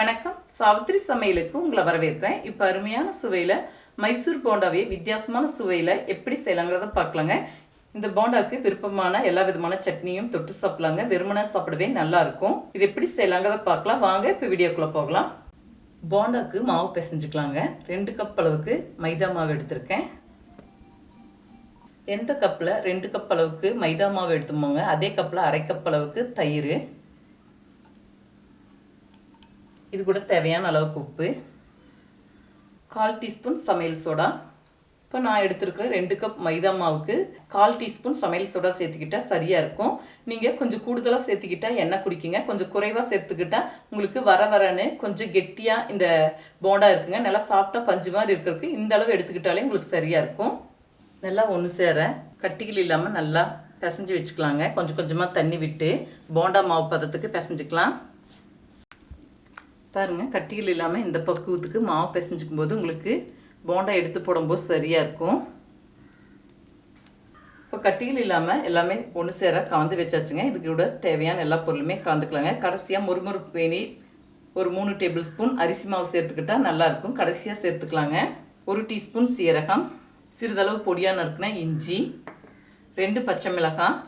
வணக்கம். சாவித்திரி சமையலுக்கு உங்களை வரவேற்கிறேன். இப்போ அருமையான சுவையில் மைசூர் போண்டாவே வித்தியாசமான சுவையில் எப்படி செய்யலாங்கிறத பார்க்கலாங்க. இந்த போண்டாவுக்கு விருப்பமான எல்லா விதமான சட்னியும் தொட்டு சாப்பிடலாங்க. வெறுமனை சாப்பிடவே நல்லா இருக்கும். இது எப்படி செய்யலாங்கிறத பார்க்கலாம். வாங்க இப்போ வீடியோக்குள்ளே போகலாம். போண்டாக்கு மாவு பிசைஞ்சுக்கலாங்க. ரெண்டு கப் அளவுக்கு மைதா மாவு எடுத்திருக்கேன். எந்த கப்பில் ரெண்டு கப் அளவுக்கு மைதா மாவு எடுத்துமோங்க அதே கப்பில் அரை கப் அளவுக்கு தயிர். இது கூட தேவையான அளவுக்கு உப்பு. கால் டீஸ்பூன் சமையல் சோடா. இப்போ நான் எடுத்துருக்கிற ரெண்டு கப் மைதா மாவுக்கு கால் டீஸ்பூன் சமையல் சோடா சேர்த்துக்கிட்டா சரியாக இருக்கும். நீங்கள் கொஞ்சம் கூடுதலாக சேர்த்துக்கிட்டால் எண்ணெய் குடிக்குங்க. கொஞ்சம் குறைவாக சேர்த்துக்கிட்டால் உங்களுக்கு வர வரன்னு கொஞ்சம் கெட்டியாக இந்த போண்டா இருக்குங்க. நல்லா சாப்பிட்டா பஞ்சு மாதிரி இருக்கிறதுக்கு இந்த அளவு எடுத்துக்கிட்டாலே உங்களுக்கு சரியாக இருக்கும். நல்லா ஒன்று சேர கட்டிகள் இல்லாமல் நல்லா பிசைஞ்சு வச்சுக்கலாங்க. கொஞ்சம் கொஞ்சமாக தண்ணி விட்டு போண்டா மாவு பதத்துக்கு பிசைஞ்சிக்கலாம். பாருங்கள் கட்டிகள் இல்லாமல் இந்த பக்குவத்துக்கு மாவு பிசைஞ்சிக்கும் போது உங்களுக்கு போண்டா எடுத்து போடும்போது சரியாக இருக்கும். இப்போ கட்டிகள் இல்லாமல் எல்லாமே ஒன்று சேர கலந்து வச்சாச்சுங்க. இதுக்கு கூட தேவையான எல்லா பொருளுமே கலந்துக்கலாங்க. கடைசியாக முறுமுறுப்பு வேணி ஒரு மூணு டேபிள் ஸ்பூன் அரிசி மாவு சேர்த்துக்கிட்டா நல்லாயிருக்கும் கடைசியாக சேர்த்துக்கலாங்க. ஒரு டீஸ்பூன் சீரகம் சிறிதளவு பொடியாக நறுக்கின இஞ்சி ரெண்டு பச்சை மிளகாய்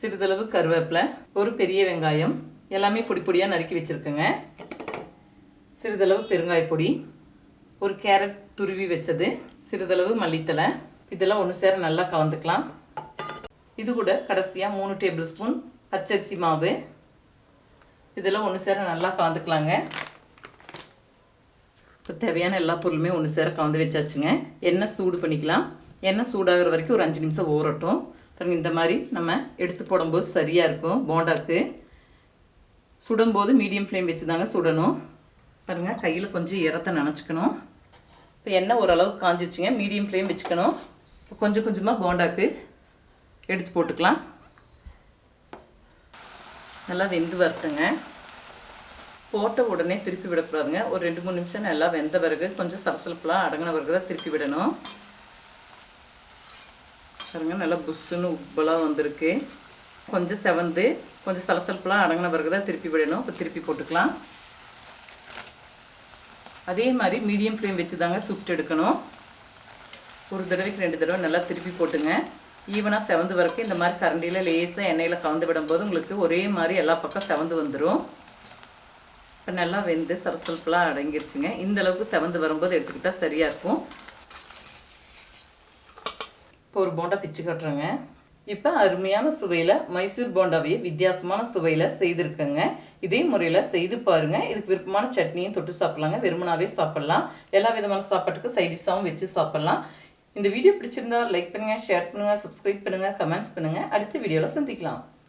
சிறிதளவு கருவேப்பிலை ஒரு பெரிய வெங்காயம் எல்லாமே பொடி பொடியாக நறுக்கி வச்சுருக்கேங்க. சிறிதளவு பெருங்காய் பொடி ஒரு கேரட் துருவி வச்சது சிறிதளவு மல்லித்தலை இதெல்லாம் ஒன்று சேர நல்லா கலந்துக்கலாம். இது கூட கடைசியாக மூணு டேபிள் ஸ்பூன் பச்சரிசி மாவு. இதெல்லாம் ஒன்று சேர நல்லா கலந்துக்கலாங்க. இப்போ தேவையான எல்லா பொருளுமே ஒன்று சேர கலந்து வச்சாச்சுங்க. எண்ணெய் சூடு பண்ணிக்கலாம். எண்ணெய் சூடாகிற வரைக்கும் ஒரு அஞ்சு நிமிஷம் ஊறட்டும். பாருங்க இந்த மாதிரி நம்ம எடுத்து போடும்போது சரியாக இருக்கும் போண்டாக்கு. சுடும்போது மீடியம் ஃப்ளேம் வச்சு தாங்க சுடணும். பாருங்கள் கையில் கொஞ்சம் ஈரத்தை நினச்சிக்கணும். இப்போ எண்ணெய் ஓரளவுக்கு காஞ்சிச்சுங்க மீடியம் ஃப்ளேம் வச்சுக்கணும். இப்போ கொஞ்சம் கொஞ்சமாக போண்டாக்கு எடுத்து போட்டுக்கலாம். நல்லா வெந்து வரட்டுங்க. போட்ட உடனே திருப்பி விடக்கூடாதுங்க. ஒரு ரெண்டு மூணு நிமிஷம் நல்லா வெந்த பிறகு கொஞ்சம் சலசலப்புலாம் அடங்கின பிறகு தான் திருப்பி விடணும். பாருங்க நல்லா புஷ்ஷுன்னு உப்பெல்லாம் வந்திருக்கு. கொஞ்சம் செவந்து கொஞ்சம் சலசலப்புலாம் அடங்கின பிறகு தான் திருப்பி விடணும். இப்போ திருப்பி போட்டுக்கலாம். அதே மாதிரி மீடியம் ஃப்ளேம் வச்சு தாங்க சுட்டு எடுக்கணும். ஒரு தடவைக்கு ரெண்டு தடவை நல்லா திருப்பி போட்டுங்க. ஈவனாக செவந்து வரைக்கும் இந்த மாதிரி கரண்டியில் லேசாக எண்ணெயில் கலந்து விடும்போது உங்களுக்கு ஒரே மாதிரி எல்லா பக்கம் செவந்து வந்துடும் இப்போ நல்லா வெந்து சரசல்பெலாம் அடங்கிருச்சுங்க. இந்த அளவுக்கு செவந்து வரும்போது எடுத்துக்கிட்டால் சரியாக இருக்கும். இப்போ ஒரு போண்டா பிச்சு கட்டுறேங்க. இப்போ அருமையான சுவையில் மைசூர் போண்டாவையே வித்தியாசமான சுவையில் செய்திருக்கேங்க. இதே முறையில் செய்து பாருங்கள் இதுக்கு விருப்பமான சட்னியும் தொட்டு சாப்பிட்லாங்க. வெறுமனாவே சாப்பிட்லாம். எல்லா விதமான சாப்பாட்டுக்கு சைடிஷாகவும் வச்சு சாப்பிட்லாம். இந்த வீடியோ பிடிச்சிருந்தா லைக் பண்ணுங்கள் ஷேர் பண்ணுங்கள் சப்ஸ்கிரைப் பண்ணுங்கள் கமெண்ட்ஸ் பண்ணுங்கள் அடுத்த வீடியோவில் சந்திக்கலாம்.